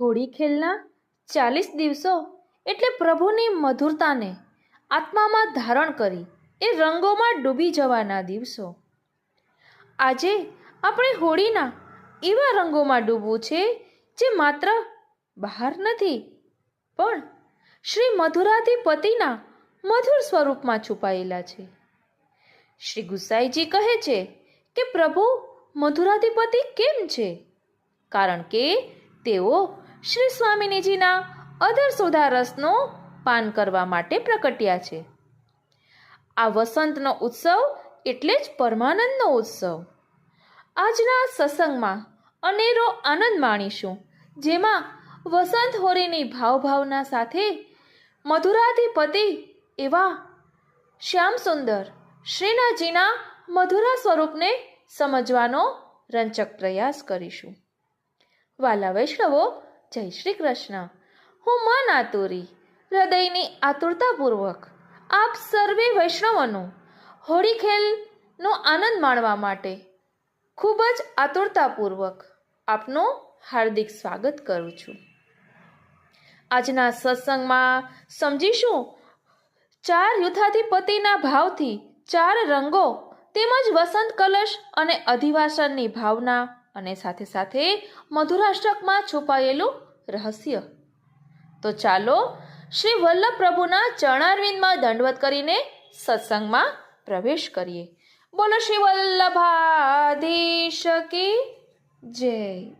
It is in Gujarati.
હોળી ખેલના ચાલીસ દિવસો એટલે પ્રભુની મધુરતાને આત્મામાં ધારણ કરી એ રંગોમાં ડૂબી જવાના દિવસો. આજે આપણે હોળીના એવા રંગોમાં ડૂબવું છે જે માત્ર બહાર નથી, પણ શ્રી મધુરાધિપતિના મધુર સ્વરૂપમાં છુપાયેલા છે. શ્રી ગુસાઈજી કહે છે કે પ્રભુ મધુરાધિપતિ કેમ છે? કારણ કે તેઓ શ્રી સ્વામિનીજીના અધર સોધા રસનો પાન કરવા માટે પ્રકટ્યા છે. આ વસંતનો ઉત્સવ એટલે જ પરમાનંદનો ઉત્સવ. આજના સત્સંગમાં અનેરો આનંદ માણીશું, જેમાં વસંત હોરીની ભાવભાવના સાથે મધુરાધિપતિ એવા શ્યામસુંદર શ્રીનાજીના મધુરા સ્વરૂપને સમજવાનો રંચક પ્રયાસ કરીશું. વાલા વૈષ્ણવો જય શ્રી કૃષ્ણ. હું મન આતુરી હૃદયની આતુરતાપૂર્વક આપ સર્વે વૈષ્ણવનો હોળી ખેલનો આનંદ માણવા માટે ખૂબ જ આતુરતાપૂર્વક આપનું હાર્દિક સ્વાગત કરું છું. આજના સત્સંગમાં સમજીશું, ચાર યુથાધિપતિના ભાવથી ચાર રંગો તેમજ વસંત કલશ અને અધિવાસનની ભાવના અને સાથે સાથે મધુરાષ્ટકમાં છુપાયેલું રહસ્ય. તો ચાલો શ્રી વલ્લભ પ્રભુના ચરણારવિંદમાં દંડવત કરીને સત્સંગમાં પ્રવેશ કરીએ. બોલો શ્રી વલ્લભાધીશ કી જય.